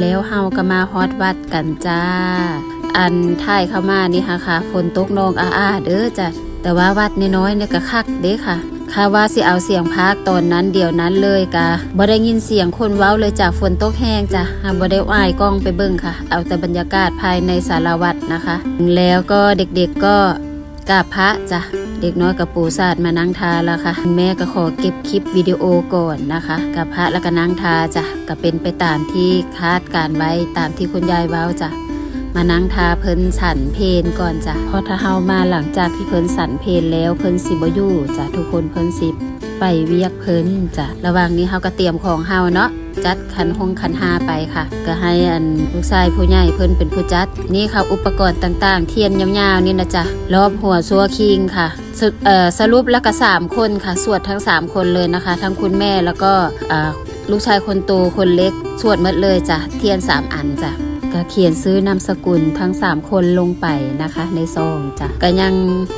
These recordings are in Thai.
แล้วเฮาก็มาฮอดวัดกันจ้า อันท้ายเข้ามานี่ค่ะค่ะฝนตกนองอาๆเด้อจ้ะแต่ว่าวัดน้อยๆเนี่ยก็คักเด้ค่ะค่าว่าสิเอาเสียงพากตอนนั้นเดี๋ยวนั้นเลยกะบ่ได้ยินเสียงคนเว้าเลยจ้ะฝนตกแห้งจ้ะหาบ่ได้อ้ายกล้องไปเบิ่งค่ะ เอาแต่บรรยากาศภายในศาลาวัดนะคะ แล้วก็เด็กๆก็ กาบพระจ้ะเด็กน้อยกับปู่ศาสตร์มานั่งทาแล้วค่ะคุณแม่ก็ขอเก็บคลิปวิดีโอก่อนนะคะกับพระแล้วก็นั่งทาจ้ะก็เป็นไปตามที่คาดการไว้ตามที่คุณยายเว้าจ้ะ มานั่งทาเพิ่นสันเพนก่อนจ้ะพราะถ้าเฮามาหลังจากที่เพิ่นสันเพนแล้วเพิ่นสิบ่อยู่จ้ะทุกคนเพิ่นสิไปเวียกเพิ่นจ้ะระหว่างนี้เฮาก็เตรียมของเฮาเนาะจัดขันหงขันหาไปค่ะ ก็ให้อันลูกชายผู้ใหญ่เพิ่นเป็นผู้จัด นี่ค่ะอุปกรณ์ต่างๆ เทียนยาวๆนี่นะจ๊ะรอบหัวซัวคิงค่ะสรุเอ่อสรุปแล้วก็สามคนค่ะ สวดทั้งสามคนเลยนะคะ ทั้งคุณแม่แล้วก็ลูกชายคนโตคนเล็ก สวดหมดเลยจ้ะเทียนสามอันจ้ะ ก็เขียนซื้อนามสกุลทั้ง 3 คนลงไปนะคะ ในซองจ้ะก็ยัง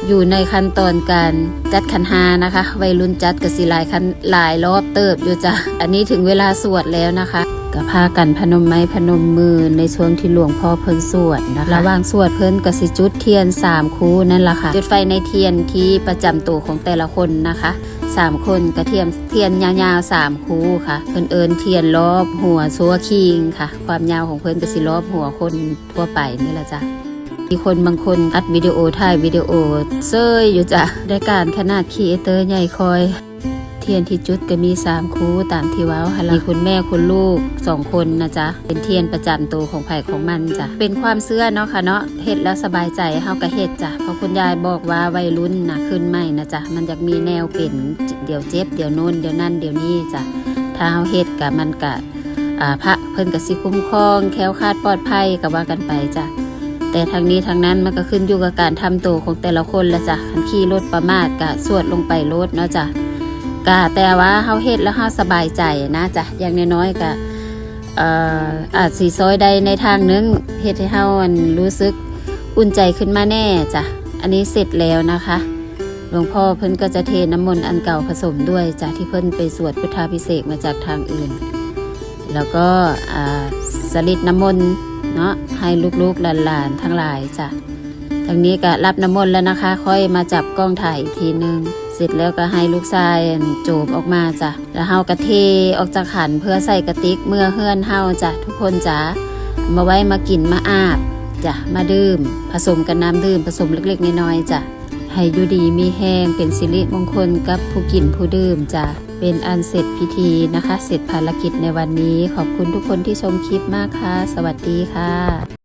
อยู่ในขั้นตอนการจัดขันหานะคะ วัยรุ่นจัดกสิหลายคันหลายรอบเติบอยู่จ้ะอันนี้ถึงเวลาสวดแล้วนะคะ ก็พากันพนมไม้พนมมือในช่วงที่หลวงพ่อเพิ่นสวดนะคะระหว่างสวดเพิ่นก็สิจุดเทียน3คู่นั่นแหละค่ะจุดไฟในเทียนที่ประจำตัวของแต่ละคนนะคะสามคนกระเทียมเทียนยาวๆสามคู่ค่ะเพิ่นเอิญเทียนรอบหัวซัวคิงค่ะ ความยาวของเพิ่นก็สิรอบหัวคนทั่วไปนี่แหละจ้ะมีคนบางคนอัดวิดีโอถ่ายวิดีโอเซยอยู่จ้ะได้การขนาดคีเตอร์ใหญ่คอยเทียนที่จุดก็มีสามคู่ตามที่ว้าค่ะมีคุณแม่คุณลูกสองคนนะจ๊ะเป็นเทียนประจำตัวของไผ่ของมันจ้ะเป็นความเชื่อเนาะค่ะเนาะเฮ็ดแล้วสบายใจเฮาก็เฮ็ดจ้ะเพราะคุณยายบอกว่าวัยรุ่นนะขึ้นใหม่นะจ๊ะมันอยากมีแนวเป็นเดี๋ยวเจ็บเดี๋ยวโน่นเดี๋ยวนั่นเดี๋ยวนี้จ้ะถ้าเฮาเฮ็ดกับมันก็อ่าพระเพิ่นก็สิคุ้มครอง แค้วคาดปลอดภัยก็ว่ากันไปจ้ะแต่ทางนี้ทางนั้นมันก็ขึ้นอยู่กับการทำตัวของแต่ละคนละจ้ะคันขี่รถประมาทก็สวดลงไปรถเนาะจ้ะ กะแต่ว่าเฮาเฮ็ดแล้วเฮาสบายใจนะจ๊ะอย่างน้อยๆก็เอ่ออาจสีซอยใดในทางหนึงเฮ็ดให้เฮาอันรู้สึกอุ่นใจขึ้นมาแน่จ้ะอันนี้เสร็จแล้วนะคะหลวงพ่อเพิ่นก็จะเทน้ำมนต์อันเก่าผสมด้วยจากที่เพิ่นไปสวดพุทธาพิเศษมาจากทางอื่น แล้วก็อ่าสลิดน้ำมนต์เนาะให้ลูกๆหลานๆทั้งหลายจ้ะทางนี้ก็รับน้ำมนต์แล้วนะคะ ค่อยมาจับกล้องถ่ายอีกทีนึง เสร็จแล้วก็ให้ลูกชายโจบออกมาจ้ะแล้วเฮากะเทออกจากขันเพื่อใส่กระติกเมื่อเฮือนเฮาจ้ะทุกคนจ้ะมาไว้มากินมาอาบจ้ะมาดื่ม ผสมกับน้ำดื่มผสมเล็กๆน้อยๆจ้ะให้อยู่ดีมีแห้งเป็นสิริมงคลกับผู้กินผู้ดื่มจ้ะเป็นอันเสร็จพิธีนะคะ เสร็จภารกิจในวันนี้ ขอบคุณทุกคนที่ชมคลิปมากค่ะ สวัสดีค่ะ